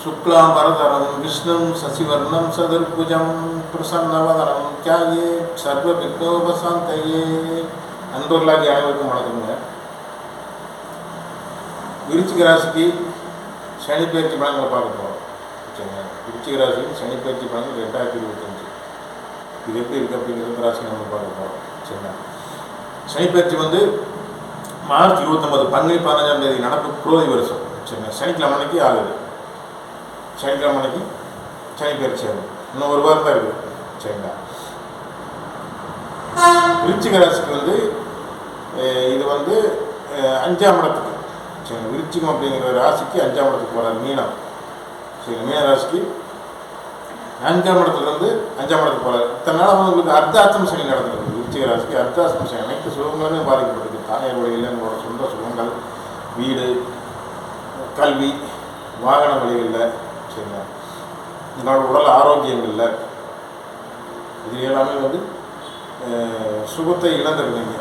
शुक्लाम्बरधरं विष्णुं शशिवर्णं सदुर्भुजं प्रसन्नवदनं ध्याये சர்வவிக்னோபசாந்தையே அன்பர்களாகி அனைவருக்கும் வணக்கங்க விருச்சிக ராசிக்கு சனி பயிற்சி பலன்களை பார்க்க போகிறோம் சரிங்க விருச்சிக ராசிக்கு சனி பயிற்சி பலன்கள் ரெண்டாயிரத்தி இருபத்தஞ்சு இது எப்படி இருக்குது அப்படிங்கிறது ராசி நம்ம பார்க்க போகிறோம் சரிங்களா சனி பயிற்சி வந்து மார்ச் இருபத்தொம்பது பங்குனி பதினஞ்சாம் தேதி நடப்பு குரோதி வருஷம் சரிங்க சனிக்கிழமை அன்னைக்கு ஆகுது சனிக்கிழமை அன்னைக்கு சனி பயிற்சி இன்னும் ஒரு வாரம் தான் இருக்குது சரிங்களா விருச்சிக ராசிக்கு வந்து இது வந்து அஞ்சாம் இடத்துக்கு சரி விருச்சிகம் அப்படிங்கிற ராசிக்கு அஞ்சாம் இடத்துக்கு போகிறார் மீனம் சரி மீன ராசிக்கு அஞ்சாம் இடத்துலேருந்து அஞ்சாம் இடத்துக்கு போகிறார் இத்தனை நாள் வந்து உங்களுக்கு அர்த்தாஷ்டம் சனி நடந்திருக்கு விருச்சிக ராசிக்கு அர்த்தாஷ்டம் சனி அனைத்து சுகங்களுமே பாதிக்கப்பட்டிருக்கு தாயார் வழியில் உங்களோட சொந்த சுகங்கள் வீடு கல்வி வாகன வழிகளில் சரிங்களா இதனால் உடல் ஆரோக்கியங்களில் இது எல்லாமே வந்து சுகத்தை இழந்துருந்தீங்க.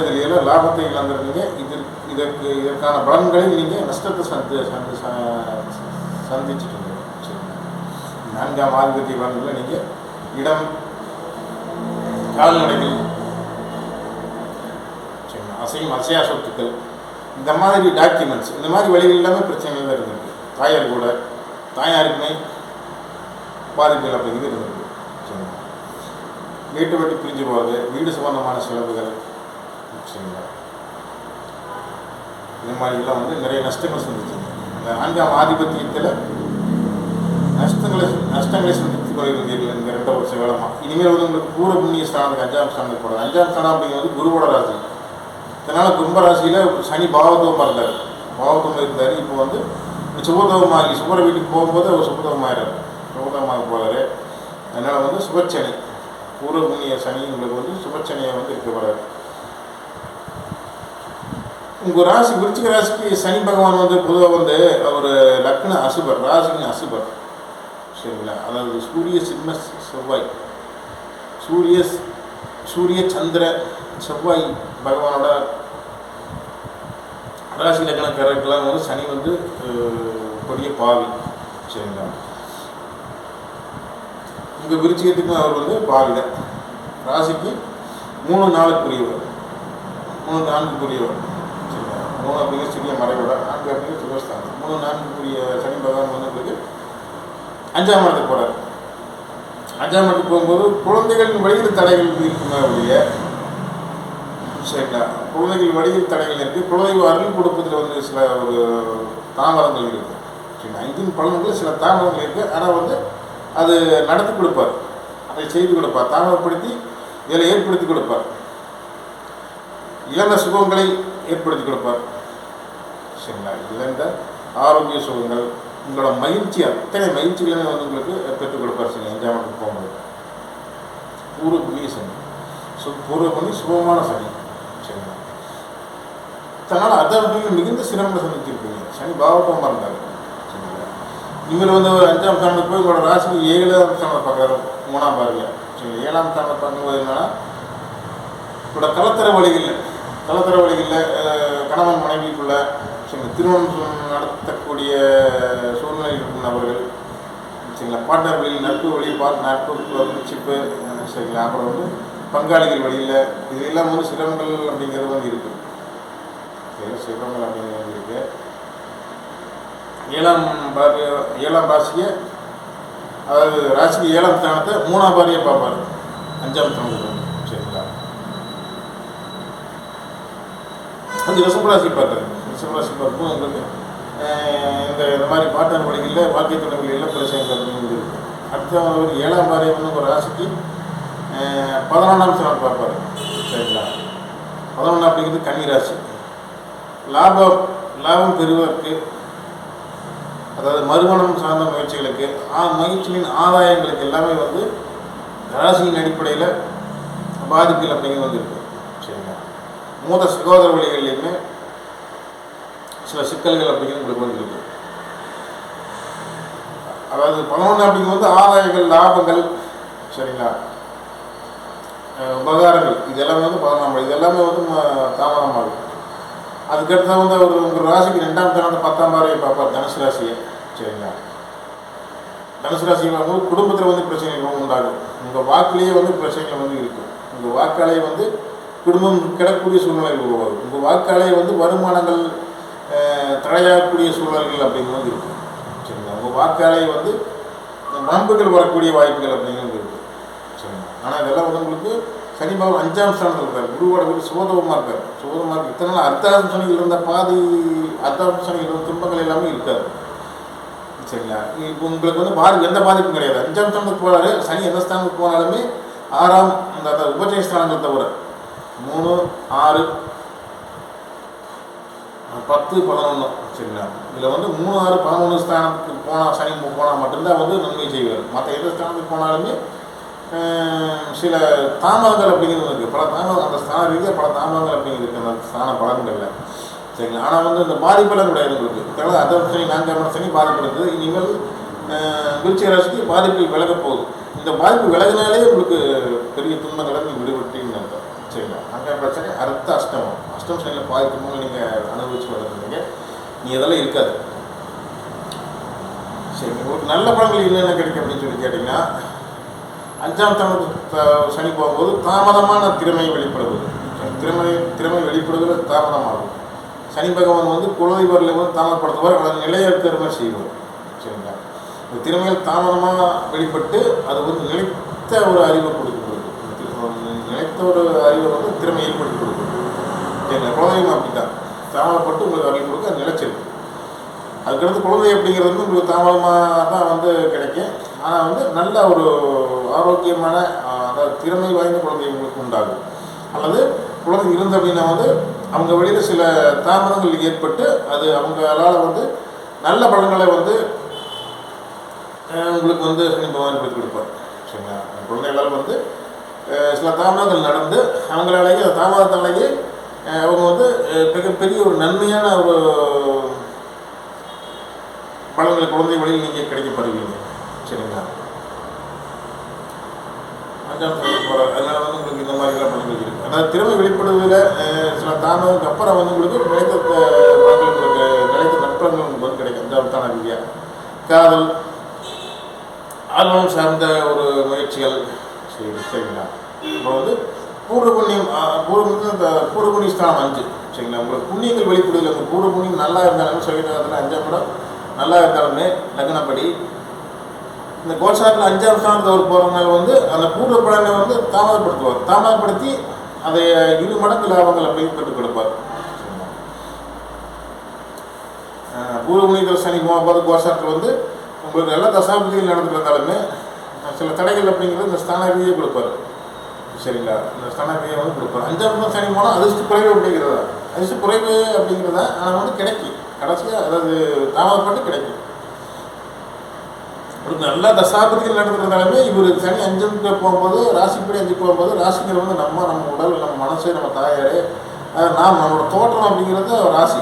இதில் எல்லாம் லாபத்தை இழந்துருந்தீங்க. இது இதற்கு இதற்கான பலன்களை நீங்கள் நஷ்டத்தை சந்தி சந்தி சந்திச்சுட்டு இருந்தீங்க சரிங்களா நான்காம் ஆதிபத்திய பலன்களை நீங்கள் இடம் கால்நடைகள் சரிங்களா அசையும் அசையா சொத்துக்கள் இந்த மாதிரி டாக்குமெண்ட்ஸ் இந்த மாதிரி வழிகள் எல்லாமே பிரச்சனைகள் தான் இருந்திருக்கு. தாயார் கூட தாயாருக்குமே பாதிப்புகள் அப்படிங்கிறது இருந்தது சரிங்களா வீட்டை விட்டு பிரிஞ்சு போகிறது வீடு சம்பந்தமான செலவுகள் சரிங்களா இந்த மாதிரிலாம் வந்து நிறைய நஷ்டங்கள் சந்திச்சிங்க இந்த நான்காம் ஆதிபத்தியத்தில் நஷ்டங்களை நஷ்டங்களை சந்தித்து கொண்டிருந்தீர்கள் இந்த ரெண்டு வருஷ காலமாக இனிமேல் வந்து உங்களுக்கு பூர்வ புண்ணிய ஸ்தானத்துக்கு அஞ்சாம் ஸ்தானத்துக்கு போகிறது அஞ்சாம் ஸ்தானம் அப்படிங்கிறது குருவோட ராசி. இதனால் கும்பராசியில் சனி பாவத்துவமாக இருந்தார் பாவத்துவம் இருந்தார். இப்போ வந்து சுபதவமாகி சுபர வீட்டுக்கு போகும்போது அவர் சுபதவமாகிறார் சுபதவமாக போகிறாரு அதனால் வந்து சுபச்சனை பூர்வபுண்ணிய சனிங்களுக்கு வந்து சுபச்சனையை வந்து இருக்க போகிறார் உங்கள் ராசி விருச்சிக ராசிக்கு சனி பகவான் வந்து பொதுவாக வந்து அவர் லக்ன அசுபர் ராசிக்கு அசுபர். சரிங்களா? அதாவது சூரிய சிம்ம செவ்வாய். சூரிய சூரிய சந்திர செவ்வாய் பகவானோட ராசி லக்ன வந்து சனி வந்து கொடிய பாவி. சரிங்களா? இங்கே விருச்சிகத்துக்கும் அவர் வந்து பாவிதான். ராசிக்கு மூணு நாளுக்குரியவர் மூணு நான்குக்குரியவர். சரிங்களா? மூணு அப்படிங்கிற சிறிய மறைவிடம் நான்கு அப்படிங்கிற சுகஸ்தானம் மூணு நான்குக்குரிய சனி பகவான் வந்து உங்களுக்கு அஞ்சாம் இடத்துக்கு போகிறார் அஞ்சாம் இடத்துக்கு போகும்போது குழந்தைகளின் வழியில் தடைகள் இருக்குமே அப்படியே சரிங்களா? குழந்தைகள் வடிவில் தடைகள் இருக்குது குழந்தைகள் அருள் கொடுப்பதில் வந்து சில ஒரு தாமதங்கள் இருக்குது சரிங்களா ஐந்தின் பலன்களில் சில தாமதங்கள் இருக்குது ஆனால் வந்து அது நடத்தி கொடுப்பார். அதை செய்து கொடுப்பார். தாமதப்படுத்தி இதில் ஏற்படுத்தி கொடுப்பார். இழந்த சுகங்களை ஏற்படுத்தி கொடுப்பார். சரிங்களா? இழந்த ஆரோக்கிய சுகங்கள் உங்களோட மகிழ்ச்சி அத்தனை மகிழ்ச்சிகளுமே வந்து உங்களுக்கு பெற்றுக் கொடுப்பார். சரி அஞ்சாம் போகும்போது. பூர்வ புண்ணிய சனி. சு பூர்வ புண்ணி சுபமான சனி. அதனால் அதற்கு மிகுந்த சிரமங்களை சந்திச்சிருப்பீங்க சனி பாவத்தமாக இருந்தார். சரிங்களா? இவர் வந்து ஒரு அஞ்சாம் ஸ்தானத்துக்கு போய் உங்களோட ராசிக்கு ஏழாம் ஸ்தானத்தை பார்க்குறாரு. மூணாம் பாருங்க சரி ஏழாம் ஸ்தானத்தை பார்க்கும்போது என்னன்னா உங்களோட கலத்தர வழிகளில் கலத்தர வழிகளில் கணவன் மனைவிக்குள்ள சரி திருமணம் நடத்தக்கூடிய சூழ்நிலை இருக்கும் நபர்கள். சரிங்களா? பார்ட்னர் வழியில் நட்பு வழி பார்த்து நட்பு சிப்பு சரிங்களா? அப்புறம் வந்து பங்காளிகள் வழியில் இதெல்லாம் வந்து சிரமங்கள் அப்படிங்கிறது வந்து இருக்குது சரி சிரமங்கள் இருக்குது ஏழாம் பாரி ஏழாம் ராசியை அதாவது ராசிக்கு ஏழாம் ஸ்தானத்தை மூணாம் பாரியை பார்ப்பார். அஞ்சாம் ஸ்தானத்துக்கு சரிங்களா? அது ரிஷபராசி பார்த்தாரு. ரிஷபராசி பார்க்கும் உங்களுக்கு இந்த இந்த மாதிரி பாட்டார் வழிகளில் வாழ்க்கை துணைகளில் பிரச்சனைகள் அப்படிங்கிறது இருக்குது. அடுத்த ஒரு ஏழாம் பாரியை வந்து ஒரு ராசிக்கு பதினொன்றாம் ஸ்தானம் பார்ப்பார். சரிங்களா? பதினொன்று அப்படிங்கிறது கன்னி ராசி. லாபம் லாபம் பெறுவதற்கு அதாவது மறுமணம் சார்ந்த முயற்சிகளுக்கு ஆ முயற்சிகளின் ஆதாயங்களுக்கு எல்லாமே வந்து ராசியின் அடிப்படையில் பாதிப்புகள் அப்படிங்கிறது வந்து இருக்கு சரிங்களா? மூத்த சகோதர வழிகள்லையுமே சில சிக்கல்கள் அப்படிங்கிறது உங்களுக்கு வந்துருக்கு. அதாவது பதினொன்று அப்படிங்கும்போது ஆதாயங்கள் லாபங்கள் சரிங்களா? உபகாரங்கள் இது எல்லாமே வந்து பதினொன்றாம் இது எல்லாமே வந்து தாமதமாக தாமதமாகும் அதுக்கடுத்து வந்து ஒரு உங்கள் ராசிக்கு ரெண்டாம் தானத்தை பத்தாம் பாறையை பார்ப்பார். தனுசு ராசியை. சரிங்களா? தனுசு ராசி வந்து குடும்பத்தில் வந்து பிரச்சனைகள் உண்டாகும். உங்கள் வாக்குலேயே வந்து பிரச்சனைகள் வந்து இருக்கும். உங்கள் வாக்காலே வந்து குடும்பம் கிடக்கூடிய சூழ்நிலை உருவாகும். உங்கள் வாக்காலே வந்து வருமானங்கள் தடையாகக்கூடிய சூழல்கள் அப்படிங்கிறது இருக்கும். சரிங்களா? உங்கள் வாக்காலே வந்து வம்புகள் வரக்கூடிய வாய்ப்புகள் அப்படிங்கிறது இருக்குது சரிங்களா? ஆனால் இதெல்லாம் வந்து உங்களுக்கு சனி பகவான் அஞ்சாம் ஸ்தானத்தில் இருக்கார். குருவோட குரு சுகதமாக இருக்கார். சுகதமாக இருக்கு. இத்தனை நாள் அர்த்தாசம் சனியில் இருந்த பாதி அர்த்தாம் சனியில் இருந்த துன்பங்கள் எல்லாமே இருக்காது. சரிங்களா? இப்போ உங்களுக்கு வந்து பாதி எந்த பாதிப்பும் கிடையாது. அஞ்சாம் ஸ்தானத்துக்கு போனாரு சனி எந்த ஸ்தானத்துக்கு போனாலுமே ஆறாம் அந்த உபஜய ஸ்தானங்கள் தவிர. மூணு ஆறு பத்து பதினொன்று சரிங்களா? இதில் வந்து மூணு ஆறு பதினொன்று ஸ்தானத்துக்கு போனால் சனி போனால் மட்டும்தான் வந்து நன்மை செய்வார். மற்ற எந்த ஸ்தானத்துக்கு போனாலுமே சில தாமதங்கள் அப்படிங்கிறது இருக்குது பல தாமங்கள் அந்த ஸ்தான ரீதியாக பல தாமதங்கள் அப்படிங்கிறது இருக்குது அந்த ஸ்தான பலன்களில். சரிங்களா? ஆனால் வந்து இந்த பாதிப்பெல்லாம் கிடையாது உங்களுக்கு. அதாவது அதை சனி நான்காம் சனி பாதிப்பு இருக்குது இனிமேல் விருச்சிக ராசிக்கு பாதிப்பு விலக போகுது. இந்த பாதிப்பு விலகினாலே உங்களுக்கு பெரிய துன்பங்களை நீங்கள் விடுபட்டீங்கன்னு அர்த்தம். சரிங்களா? அங்கே பிரச்சனை அடுத்த அஷ்டமம். அஷ்டம் சனியில் பாதிப்பு நீங்கள் அனுபவிச்சு வளர்க்குறீங்க நீ இதெல்லாம் இருக்காது. சரி ஒரு நல்ல பழங்கள் என்னென்ன கிடைக்கும் அப்படின்னு சொல்லி கேட்டிங்கன்னா அஞ்சாம் தனது சனி போகும்போது தாமதமான திறமை வெளிப்படுவது. திறமை திறமை வெளிப்படுவதில் தாமதமாகும். சனி பகவான் வந்து குலதெய்வரில் வந்து தாமதப்படுத்துவார் அதன் நிலையை திறமை செய்வார் சரிங்களா? இந்த திறமைகள் தாமதமாக வெளிப்பட்டு அது வந்து நிலைத்த ஒரு அறிவை கொடுக்கிறது நிலைத்த ஒரு அறிவை வந்து திறமை ஏற்படுத்தி கொடுக்கும். சரிங்களா? குலதெய்வம் அப்படித்தான். தாமதப்பட்டு உங்களுக்கு அறிவு கொடுக்க அது நிலைச்சிருக்கு அதுக்கடுத்து குழந்தை அப்படிங்கிறது வந்து உங்களுக்கு தாமதமாக தான் வந்து கிடைக்கும். ஆனால் வந்து நல்ல ஒரு ஆரோக்கியமான அதாவது திறமை வாய்ந்த குழந்தை உங்களுக்கு உண்டாகும். அல்லது குழந்தை இருந்து அப்படின்னா வந்து அவங்க வெளியில் சில தாமதங்கள் ஏற்பட்டு அது அவங்களால் வந்து நல்ல பலன்களை வந்து உங்களுக்கு வந்து சனி பகவான் பெற்று கொடுப்பார். சரிங்களா? குழந்தைகளால் வந்து சில தாமதங்கள் நடந்து அவங்களாலேயே அந்த தாமதத்தாலேயே அவங்க வந்து மிகப்பெரிய ஒரு நன்மையான ஒரு பலன்களை குழந்தை வழியில் நீங்கள் கிடைக்கப்படுவீங்க சரிங்களா? அஞ்சாம் போகிறார் அதனால் வந்து உங்களுக்கு இந்த மாதிரிலாம் பலன்கள் இருக்குது அதாவது திறமை வெளிப்படுவதில் சில தானதுக்கு அப்புறம் வந்து உங்களுக்கு நிலைத்த பலன்கள் உங்களுக்கு நிலைத்த நட்பங்கள் உங்களுக்கு கிடைக்கும். அஞ்சாம் தான ரீதியாக காதல் ஆர்வம் சார்ந்த ஒரு முயற்சிகள். சரி சரிங்களா. அப்புறம் வந்து பூர்வ புண்ணியம் பூர்வ இந்த பூர்வ புண்ணிய ஸ்தானம் அஞ்சு. சரிங்களா. உங்களுக்கு புண்ணியங்கள் வெளிப்படுவதில் உங்கள் பூர்வ புண்ணியம் நல்லா இருந்தாலுமே சொல்லிட்டு அஞ்சாம் இடம் நல்லா இருந்தாலுமே லக்னப்படி இந்த கோசாட்டில் அஞ்சாம் ஸ்தானத்தில் போகிறவங்க வந்து அந்த பூர்வ பலனை வந்து தாமதப்படுத்துவார். தாமதப்படுத்தி அதை இரு மடங்கு லாபங்களை போய் பெற்றுக் கொடுப்பார். பூர்வமுனிதர் சனி போகும்போது கோசாட்டில் வந்து உங்களுக்கு நல்ல தசாப்திகள் நடந்துட்டு இருந்தாலுமே சில தடைகள் அப்படிங்கிறது இந்த ஸ்தான கொடுப்பார் கொடுப்பாரு. சரிங்களா? இந்த ஸ்தானவதியை வந்து கொடுப்பார். அஞ்சாம் தான் சனி போனால் அதிர்ஷ்ட குறைவு அப்படிங்கிறதா? அதிர்ஷ்ட குறைவு அப்படிங்கிறதா? ஆனால் வந்து கிடைக்கும். கடைசியாக அதாவது தாமதப்பட்டு கிடைக்கும். ஒரு நல்ல தசாபதிகள் நடந்துருந்தாலுமே இவர் சனி அஞ்சுக்கு போகும்போது ராசிப்படி அஞ்சு போகும்போது ராசிகள் வந்து நம்ம நம்ம உடல் நம்ம மனசு நம்ம தாயார் நாம் நம்மளோட தோற்றம் அப்படிங்கிறது ராசி.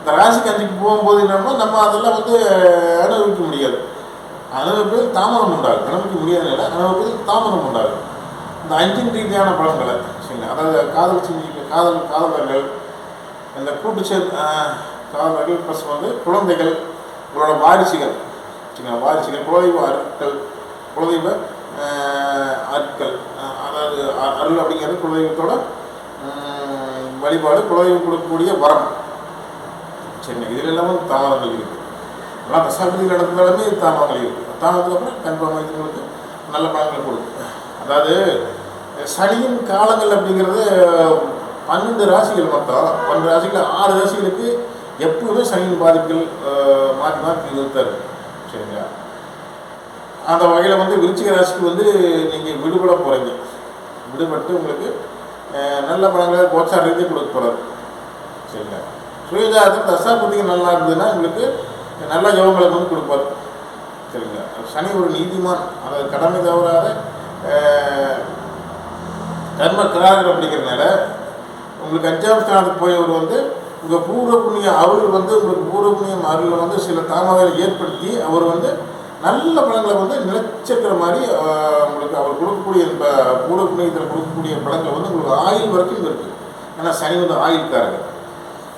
இந்த ராசிக்கு அஞ்சுக்கு போகும்போது என்னன்னா நம்ம அதெல்லாம் வந்து அனுபவிக்க முடியாது. அனுபவிப்பதில் தாமதம் உண்டாகும். அனுபவிக்க முடியாத நிலை அனுபவிப்பதில் தாமதம் உண்டாகும். இந்த அஞ்சின் ரீதியான பலன்களை சரிங்களா? அதாவது காதல் செஞ்சு காதல் காதலர்கள் இந்த கூட்டு சேர் காதலர்கள் ப்ளஸ் வந்து குழந்தைகள் உங்களோட வாரிசுகள். சரிங்களா வாரிசுகள் குலதெய்வ அருட்கள் குலதெய்வ ஆஹ், அருட்கள் அதாவது அ- அருள் அப்படிங்கிறது குலதெய்வத்தோட வழிபாடு குலதெய்வம் கொடுக்கக்கூடிய வரம். சென்னை. இதில் எல்லாமே தாமதங்கள் இருக்குது ஆனால் தசாபதியில் நடந்தாலுமே தாமதங்கள் இருக்குது தாமதத்துக்கு அப்புறம் கன்ஃபார்மாக இது நல்ல பலன்களை கொடுக்கும் அதாவது சனியின் காலங்கள் அப்படிங்கிறது பன்னெண்டு ராசிகள் மொத்தம். பன்னெண்டு ராசிகள் ஆறு ராசிகளுக்கு எப்போதுமே சனியின் பாதிப்புகள் மாற்றி மாற்றி இருக்காரு சரிங்களா? அந்த வகையில் வந்து விருச்சிக ராசிக்கு வந்து நீங்கள் விடுபட போகிறீங்க விடுபட்டு உங்களுக்கு நல்ல பணங்களை கோச்சார ரீதியாக கொடுக்க போகிறாரு சரிங்களா? சுயஜாதத்தில் தசாபதிக்கு நல்லா இருந்ததுன்னா உங்களுக்கு நல்ல யோகங்களை வந்து கொடுப்பார். சரிங்களா? சனி ஒரு நீதிமான். அதாவது கடமை தவறாத கர்ம கிராகர் அப்படிங்கிறதுனால உங்களுக்கு அஞ்சாம் ஸ்தானத்துக்கு போயவர் வந்து உங்கள் பூர்வ புண்ணியம் அருள் வந்து உங்களுக்கு பூர்வ புண்ணியம் அருளை வந்து சில தாமதங்களை ஏற்படுத்தி அவர் வந்து நல்ல பலன்களை வந்து நிலைச்சிருக்கிற மாதிரி உங்களுக்கு அவர் கொடுக்கக்கூடிய இந்த பூர்வ புண்ணியத்தில் கொடுக்கக்கூடிய பலன்கள் வந்து உங்களுக்கு ஆயுள் வரைக்கும் இருக்குது ஏன்னா சனி வந்து ஆயுள்காரங்க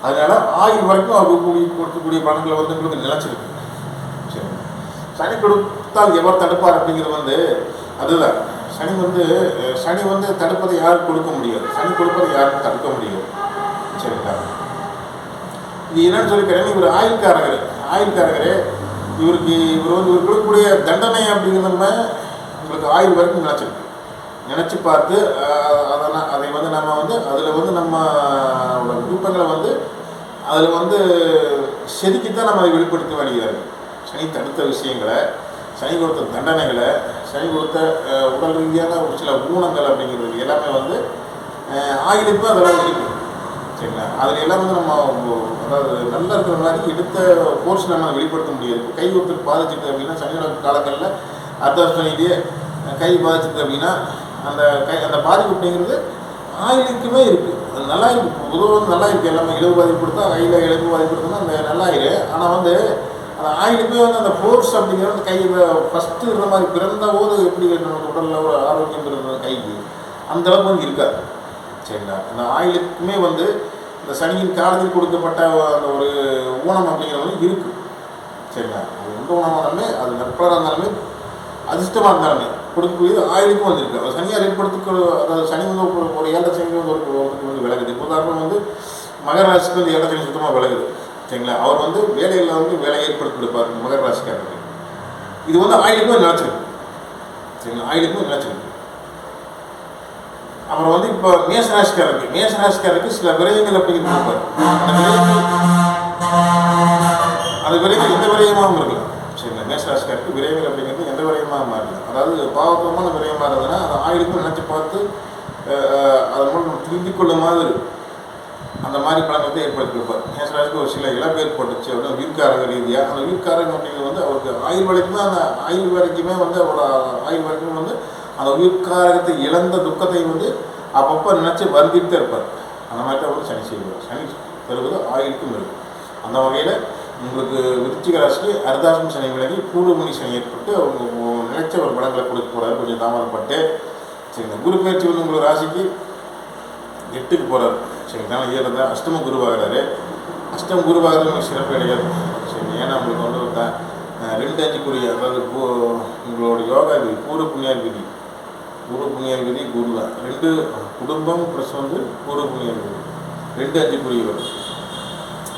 அதனால் ஆயுள் வரைக்கும் அவர் கொடுக்கக்கூடிய கொடுக்கக்கூடிய பலன்களை வந்து உங்களுக்கு நிலச்சிருக்கு. சரி. சனி கொடுத்தால் எவர் தடுப்பார் அப்படிங்கிறது வந்து அதுதான் சனி வந்து சனி வந்து தடுப்பதை யாரும் கொடுக்க முடியாது. சனி கொடுப்பதை யாரும் தடுக்க முடியாது. சரிங்களா? இது என்னன்னு சொல்லி கேட்டீங்கன்னா இவர் ஆயுள்காரகர். ஆயுள்காரகரே இவருக்கு இவர் வந்து இவர் கொடுக்கக்கூடிய தண்டனை அப்படிங்கிற நம்ம உங்களுக்கு ஆயுள் வரைக்கும் நினச்சிருக்கு நினச்சி பார்த்து அதெல்லாம் அதை வந்து நம்ம வந்து அதில் வந்து நம்ம விருப்பங்களை வந்து அதில் வந்து செதுக்கித்தான் நம்ம அதை வெளிப்படுத்த வேண்டியதாக சனி தடுத்த விஷயங்களை சனி கொடுத்த தண்டனைகளை சனி கொடுத்த உடல் ரீதியான ஒரு சில ஊனங்கள் அப்படிங்கிறது எல்லாமே வந்து ஆயுளுக்கும் அதெல்லாம் இருக்குது சரிங்களா? அதில் எல்லாம் வந்து நம்ம அதாவது நல்லா இருக்கிற மாதிரி எடுத்த கோர்ஸ் நம்ம வெளிப்படுத்த முடியாது. இப்போ கை ஒருத்தர் பாதிச்சுட்டு அப்படின்னா சனியோட காலங்களில் அர்த்தாஷ்டமிலேயே கை பாதிச்சுட்டு அப்படின்னா அந்த கை அந்த பாதிப்பு அப்படிங்கிறது ஆயிலுக்குமே இருக்குது அது நல்லா இருக்கு பொதுவாக நல்லா இருக்குது எல்லாமே இழவு பாதிப்பு கொடுத்தா கையில் இழப்பு பாதிப்பு கொடுத்தா அந்த நல்லா ஆனால் வந்து அந்த ஆயிலுக்குமே வந்து அந்த ஃபோர்ஸ் அப்படிங்கிறது கை ஃபஸ்ட்டு இருந்த மாதிரி பிறந்த போது எப்படி நமக்கு உடலில் ஒரு ஆரோக்கியம் இருந்த கைக்கு அந்த அளவுக்கு வந்து இருக்காது. சரிங்களா? அந்த ஆயிலுக்குமே வந்து இந்த சனியின் காலத்தில் கொடுக்கப்பட்ட அந்த ஒரு ஊனம் அப்படிங்கிறது வந்து இருக்குது சரிங்களா? அது எந்த ஊனமாக இருந்தாலுமே அது நற்பலாக இருந்தாலுமே அதிர்ஷ்டமாக இருந்தாலுமே கொடுக்கக்கூடியது ஆயிலுக்கும் வந்து அது சனியார் ஏற்படுத்திக்க அதாவது சனி வந்து ஒரு ஒரு ஏழரை சனி வந்து ஒரு ஒருத்தருக்கு வந்து விலகுது. இப்போ உதாரணம் வந்து மகர ராசிக்கு வந்து ஏழரை சனி சுத்தமாக விலகுது. சரிங்களா? அவர் வந்து வேலையில் வந்து வேலை ஏற்படுத்தி கொடுப்பார் மகர ராசிக்காரருக்கு. இது வந்து ஆயிலுக்கும் நினச்சிருக்கு சரிங்களா? ஆயிலுக்கும் நினச்சிருக்கு அப்புறம் வந்து இப்போ மேசராசிக்காரருக்கு மேசராசிக்காரருக்கு சில விரயங்களை அப்படிங்கிறது கொடுப்பார். அந்த விரயங்கள் அது விரைவில் எந்த விரயமாகவும் இருக்கலாம். சரிங்களா மேசராசிக்காரருக்கு விரயங்கள் அப்படிங்கிறது எந்த விரயமாக மாறலாம். அதாவது பாவத்தமான விரயமாக இருந்ததுன்னா அதை ஆயுளுக்கும் நினச்சி பார்த்து அதன் மூலம் திருத்திக் கொள்ளும் மாதிரி அந்த மாதிரி பழக்கத்தை ஏற்படுத்தி வைப்பார் மேசராசிக்கு ஒரு சில இழப்பு ஏற்பட்டுச்சு அப்படின்னா உயிர்காரக ரீதியாக அந்த உயிர்காரகம் அப்படிங்கிறது வந்து அவருக்கு ஆயுள் வரைக்குமே அந்த ஆயுள் வரைக்குமே வந்து அவரோட ஆயுள் வரைக்கும் வந்து அந்த உயிர்காரகத்தை இழந்த துக்கத்தை வந்து அப்பப்போ நினச்சி வருந்திட்டு இருப்பார். அந்த மாதிரி தான் வந்து சனி செய்வார். சனி தருவது ஆயுளுக்கும் இருக்கும் அந்த வகையில் உங்களுக்கு விருச்சிக ராசிக்கு அர்தாசம் சனி விலகி பூர்வமணி சனி ஏற்பட்டு அவங்க நினைச்ச ஒரு படங்களை கொடுக்க போகிறாரு கொஞ்சம் தாமதப்பட்டு சரிங்க குரு பயிற்சி வந்து உங்களுக்கு ராசிக்கு எட்டுக்கு போகிறார் சரிங்களா ஏழு தான் அஷ்டம குருவாகிறாரு அஷ்டம குருவாகிறது சிறப்பு கிடையாது. சரி ஏன்னா உங்களுக்கு வந்து ஒரு ரெண்டு அஞ்சுக்குரிய அதாவது பூ உங்களோட யோகா விதி பூர்வ புண்ணிய குரு பூர்வ புண்ணிய விதி குரு தான் ரெண்டு குடும்பம் ப்ளஸ் வந்து பூர்வ புண்ணிய விதி ரெண்டு அஞ்சுக்குரியவர்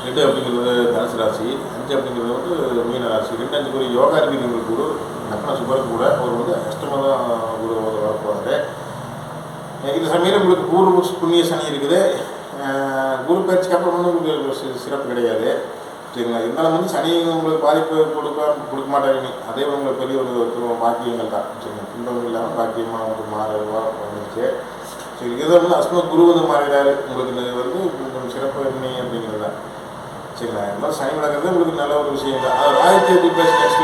ரெண்டு அப்படிங்கிறது தனுசு ராசி அஞ்சு அப்படிங்கிறது வந்து மீன ராசி ரெண்டு அஞ்சு குறி யோகாதிபதி உங்களுக்கு குரு லக்ன சுபர் கூட அவர் வந்து அஷ்டமாக தான் குரு வரப்போகிறாரு இந்த சமயம் உங்களுக்கு பூர்வ புண்ணிய சனி இருக்குது. குரு பயிற்சிக்கு அப்புறம் வந்து உங்களுக்கு சிறப்பு கிடையாது. சரிங்களா? இருந்தாலும் வந்து சனி உங்களுக்கு பாதிப்பு கொடுக்க கொடுக்க மாட்டாங்க அதே உங்களுக்கு பெரிய ஒரு ஒரு பாக்கியங்கள் தான். சரிங்களா? துன்பம் இல்லாமல் பாக்கியமாக உங்களுக்கு மாறவா வந்துச்சு சரி இதை வந்து அஸ்ம குரு வந்து மாறிடாரு. உங்களுக்கு வந்து கொஞ்சம் சிறப்பு என்ன அப்படிங்கிறது? தான் சரிங்களா இருந்தாலும் சனி நடக்கிறது உங்களுக்கு நல்ல ஒரு விஷயம் தான் அது ராஜ்யத்தை பேசி நெக்ஸ்ட்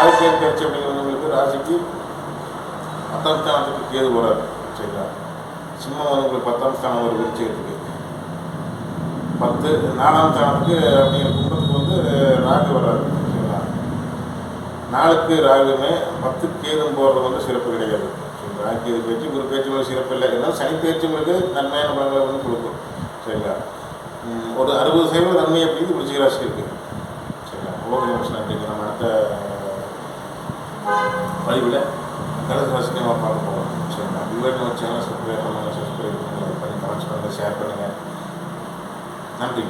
ராஜ்ய அப்படிங்கிறது உங்களுக்கு ராசிக்கு பத்தாம் ஸ்தானத்துக்கு கேது போகிறார் சரிங்களா? சிம்மம் வந்து உங்களுக்கு பத்தாம் ஸ்தானம் ஒரு விருச்சிகத்துக்கு. பத்து நாலாம் ஸ்தானத்துக்கு அப்படிங்கிற கும்பத்துக்கு வந்து ராகு வராது. சரிங்களா? நாளுக்கு ராகுமே பத்து கேதும் போடுறது வந்து சிறப்பு கிடையாது. சரிங்களா கேது பேச்சு குரு பேச்சு உங்களுக்கு சிறப்பு இல்லை. இருந்தாலும் சனி பேச்சு உங்களுக்கு நன்மையான பலன்களை வந்து கொடுக்கும். சரிங்களா? ஒரு அறுபது சதவீத நன்மை அப்படிங்கிறது விருச்சிக ராசி இருக்குது சரிங்களா? ஓகே நிமிஷம் நன்றிங்க நம்ம அடுத்த பதிவில் கலர் ராசி நம்ம பார்க்க போகிறோம் சரிங்களா? இதுவரை நம்ம சேனல் சப்ஸ்கிரைப் பண்ணுங்கள் சப்ஸ்கிரைப் பண்ணுங்கள் பண்ணி கமெண்ட்ஸ் பண்ணுங்கள் ஷேர் பண்ணுங்கள் நன்றி